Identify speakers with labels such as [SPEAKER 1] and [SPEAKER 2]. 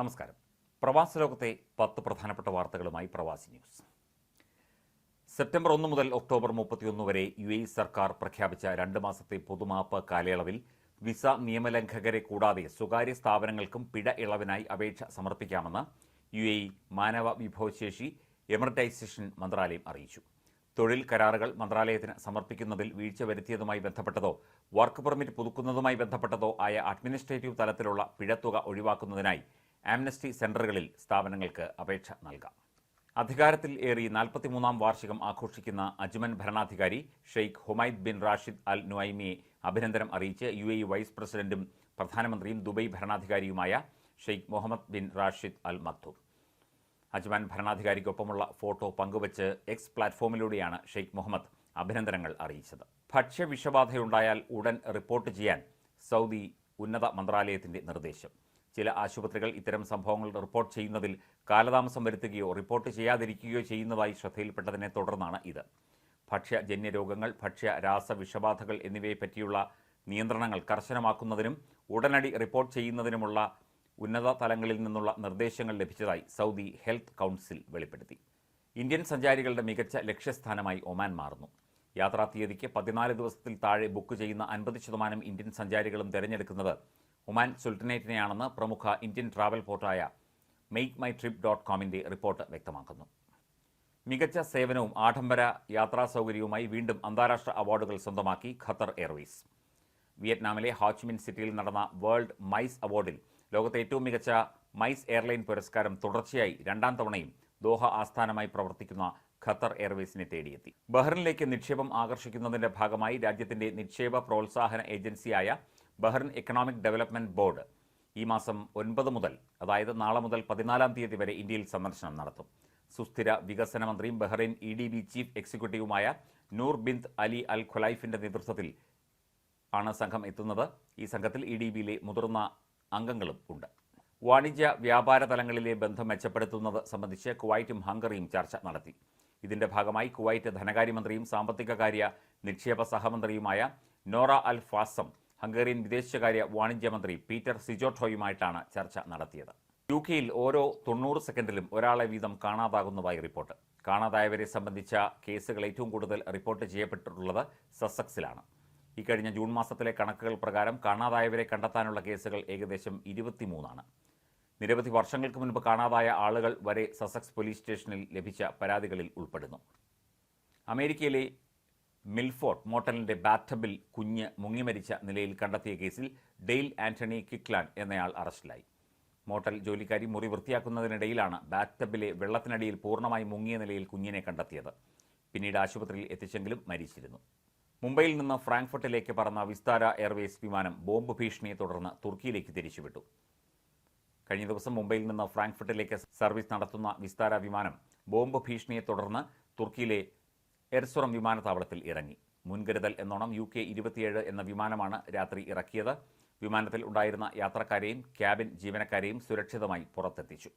[SPEAKER 1] നമസ്കാരം. പ്രവാസ ലോകത്തെ പത്ത് പ്രധാനപ്പെട്ട വാർത്തകളുമായി പ്രവാസി ന്യൂസ്. സെപ്റ്റംബർ ഒന്ന് മുതൽ ഒക്ടോബർ മുപ്പത്തിയൊന്ന് വരെ യു എ സർക്കാർ പ്രഖ്യാപിച്ച രണ്ട് മാസത്തെ പൊതുമാപ്പ് കാലയളവിൽ വിസ നിയമലംഘകരെ കൂടാതെ സ്വകാര്യ സ്ഥാപനങ്ങൾക്കും പിഴ ഇളവിനായി അപേക്ഷ സമർപ്പിക്കാമെന്ന് യു എ മാനവ വിഭവശേഷി എമർട്ടൈസേഷൻ മന്ത്രാലയം അറിയിച്ചു. തൊഴിൽ കരാറുകൾ മന്ത്രാലയത്തിന് സമർപ്പിക്കുന്നതിൽ വീഴ്ച വരുത്തിയതുമായി ബന്ധപ്പെട്ടതോ വർക്ക് പെർമിറ്റ് പുതുക്കുന്നതുമായി ബന്ധപ്പെട്ടതോ ആയ അഡ്മിനിസ്ട്രേറ്റീവ് തലത്തിലുള്ള പിഴത്തുക ഒഴിവാക്കുന്നതിനായി ആംനസ്റ്റി സെന്ററുകളിൽ സ്ഥാപനങ്ങൾക്ക് അപേക്ഷ നൽകാം. അധികാരത്തിൽ ഏറി നാൽപ്പത്തിമൂന്നാം വാർഷികം ആഘോഷിക്കുന്ന അജ്മൻ ഭരണാധികാരി Sheikh Humaid bin Rashid Al നുഐമിയെ അഭിനന്ദനം അറിയിച്ച് യു എ വൈസ് പ്രസിഡന്റും പ്രധാനമന്ത്രിയും Dubai ഭരണാധികാരിയുമായ Sheikh Mohammed bin Rashid Al Maktoum Ajman ഭരണാധികാരിക്കൊപ്പമുള്ള photo പങ്കുവച്ച് എക്സ് പ്ലാറ്റ്ഫോമിലൂടെയാണ് ഷെയ്ഖ് മുഹമ്മദ് അഭിനന്ദനങ്ങൾ അറിയിച്ചത്. ഭക്ഷ്യവിഷബാധയുണ്ടായാൽ ഉടൻ റിപ്പോർട്ട് ചെയ്യാൻ സൗദി ഉന്നത മന്ത്രാലയത്തിന്റെ നിർദ്ദേശം. ചില ആശുപത്രികൾ ഇത്തരം സംഭവങ്ങൾ റിപ്പോർട്ട് ചെയ്യുന്നതിൽ കാലതാമസം വരുത്തുകയോ റിപ്പോർട്ട് ചെയ്യാതിരിക്കുകയോ ചെയ്യുന്നതായി ശ്രദ്ധയിൽപ്പെട്ടതിനെ തുടർന്നാണ് ഇത്. ഭക്ഷ്യജന്യ രോഗങ്ങൾ ഭക്ഷ്യ രാസ വിഷബാധകൾ എന്നിവയെപ്പറ്റിയുള്ള നിയന്ത്രണങ്ങൾ കർശനമാക്കുന്നതിനും ഉടനടി റിപ്പോർട്ട് ചെയ്യുന്നതിനുമുള്ള ഉന്നത തലങ്ങളിൽ നിന്നുള്ള നിർദ്ദേശങ്ങൾ ലഭിച്ചതായി സൗദി ഹെൽത്ത് കൗൺസിൽ വെളിപ്പെടുത്തി. ഇന്ത്യൻ സഞ്ചാരികളുടെ മികച്ച ലക്ഷ്യസ്ഥാനമായി ഒമാൻ മാറുന്നു. യാത്രാ തീയതിക്ക് പതിനാല് ദിവസത്തിൽ താഴെ ബുക്ക് ചെയ്യുന്ന അൻപത് ശതമാനം ഇന്ത്യൻ സഞ്ചാരികളും തിരഞ്ഞെടുക്കുന്നത് ഒമാൻ സുൽട്ടനേറ്റിനെയാണെന്ന് പ്രമുഖ ഇന്ത്യൻ ട്രാവൽ പോർട്ടായ മെയ്ക്ക് മൈ ട്രിപ്പ് ഡോട്ട് കോമിന്റെ റിപ്പോർട്ട് വ്യക്തമാക്കുന്നു. മികച്ച സേവനവും ആഡംബര യാത്രാ സൗകര്യവുമായി വീണ്ടും അന്താരാഷ്ട്ര അവാർഡുകൾ സ്വന്തമാക്കി ഖത്തർ എയർവേസ് വിയറ്റ്നാമിലെ ഹോച്ച്മിൻ സിറ്റിയിൽ നടന്ന വേൾഡ് മൈസ് അവാർഡിൽ ലോകത്തെ ഏറ്റവും മികച്ച മൈസ് എയർലൈൻ പുരസ്കാരം തുടർച്ചയായി രണ്ടാം തവണയും ദോഹ ആസ്ഥാനമായി പ്രവർത്തിക്കുന്ന ഖത്തർ എയർവേസിനെ തേടിയെത്തി. ബഹ്റിനിലേക്ക് നിക്ഷേപം ആകർഷിക്കുന്നതിന്റെ ഭാഗമായി രാജ്യത്തിന്റെ നിക്ഷേപ പ്രോത്സാഹന ഏജൻസിയായ ബഹ്റിൻ എക്കണോമിക് ഡെവലപ്മെന്റ് ബോർഡ് ഈ മാസം ഒൻപത് മുതൽ അതായത് നാളെ മുതൽ പതിനാലാം തീയതി വരെ ഇന്ത്യയിൽ സന്ദർശനം നടത്തും. സുസ്ഥിര വികസന മന്ത്രിയും Bahrain E D B chief എക്സിക്യൂട്ടീവുമായ Noor Bind Ali Al ഖുലൈഫിന്റെ നേതൃത്വത്തിൽ ആണ് സംഘം എത്തുന്നത്. ഈ സംഘത്തിൽ ഇ ഡി ബിയിലെ മുതിർന്ന അംഗങ്ങളും ഉണ്ട്. വാണിജ്യ വ്യാപാര തലങ്ങളിലെ ബന്ധം മെച്ചപ്പെടുത്തുന്നത് സംബന്ധിച്ച് കുവൈറ്റും ഹംഗറിയും ചർച്ച നടത്തി. ഇതിന്റെ ഭാഗമായി കുവൈറ്റ് ധനകാര്യമന്ത്രിയും സാമ്പത്തികകാര്യ നിക്ഷേപ സഹമന്ത്രിയുമായ നോറ അൽ ഫാസം ഹംഗേറിയൻ വിദേശകാര്യ വാണിജ്യ മന്ത്രി പീറ്റർ സിജോട്ടോയുമായിട്ടാണ് ചർച്ച നടത്തിയത്. യു കെയിൽ ഓരോ തൊണ്ണൂറ് സെക്കൻഡിലും ഒരാളെ വീതം കാണാതാകുന്നതായി റിപ്പോർട്ട്. കാണാതായവരെ സംബന്ധിച്ച കേസുകൾ ഏറ്റവും കൂടുതൽ റിപ്പോർട്ട് ചെയ്യപ്പെട്ടിട്ടുള്ളത് സസക്സിലാണ്. ഇക്കഴിഞ്ഞ ജൂൺ മാസത്തിലെ കണക്കുകൾ പ്രകാരം കാണാതായവരെ കണ്ടെത്താനുള്ള കേസുകൾ ഏകദേശം ഇരുപത്തിമൂന്നാണ്. നിരവധി വർഷങ്ങൾക്ക് മുൻപ് കാണാതായ ആളുകൾ വരെ സസക്സ് പോലീസ് സ്റ്റേഷനിൽ ലഭിച്ച പരാതികളിൽ ഉൾപ്പെടുന്നു. അമേരിക്കയിലെ മിൽഫോർട്ട് മോട്ടലിന്റെ ബാത്തബിൽ കുഞ്ഞ് മുങ്ങിമരിച്ച നിലയിൽ കണ്ടെത്തിയ കേസിൽ ഡെയിൽ ആന്റണി കിക്ലാൻ എന്നയാൾ അറസ്റ്റിലായി. മോട്ടൽ ജോലിക്കാരി മുറി വൃത്തിയാക്കുന്നതിനിടയിലാണ് ബാത്തബിലെ വെള്ളത്തിനടിയിൽ പൂർണമായി മുങ്ങിയ നിലയിൽ കുഞ്ഞിനെ കണ്ടെത്തിയത്. പിന്നീട് ആശുപത്രിയിൽ എത്തിച്ചെങ്കിലും മരിച്ചിരുന്നു. മുംബൈയിൽ നിന്ന് ഫ്രാങ്ക്ഫർട്ടിലേക്ക് പറന്ന വിസ്താര എയർവേസ് വിമാനം ബോംബ് ഭീഷണിയെ തുടർന്ന് തുർക്കിയിലേക്ക് തിരിച്ചുവിട്ടു. കഴിഞ്ഞ ദിവസം മുംബൈയിൽ നിന്ന് ഫ്രാങ്ക്ഫർട്ടിലേക്ക് സർവീസ് നടത്തുന്ന വിസ്താര വിമാനം ബോംബ് ഭീഷണിയെ തുടർന്ന് തുർക്കിയിലെ എർസുറം വിമാനത്താവളത്തിൽ ഇറങ്ങി. മുൻകരുതൽ എന്നോണം യു കെ ഇരുപത്തിയേഴ് എന്ന വിമാനമാണ് രാത്രി ഇറക്കിയത്. വിമാനത്തിൽ ഉണ്ടായിരുന്ന യാത്രക്കാരെയും ക്യാബിൻ ജീവനക്കാരെയും സുരക്ഷിതമായി പുറത്തെത്തിച്ചു.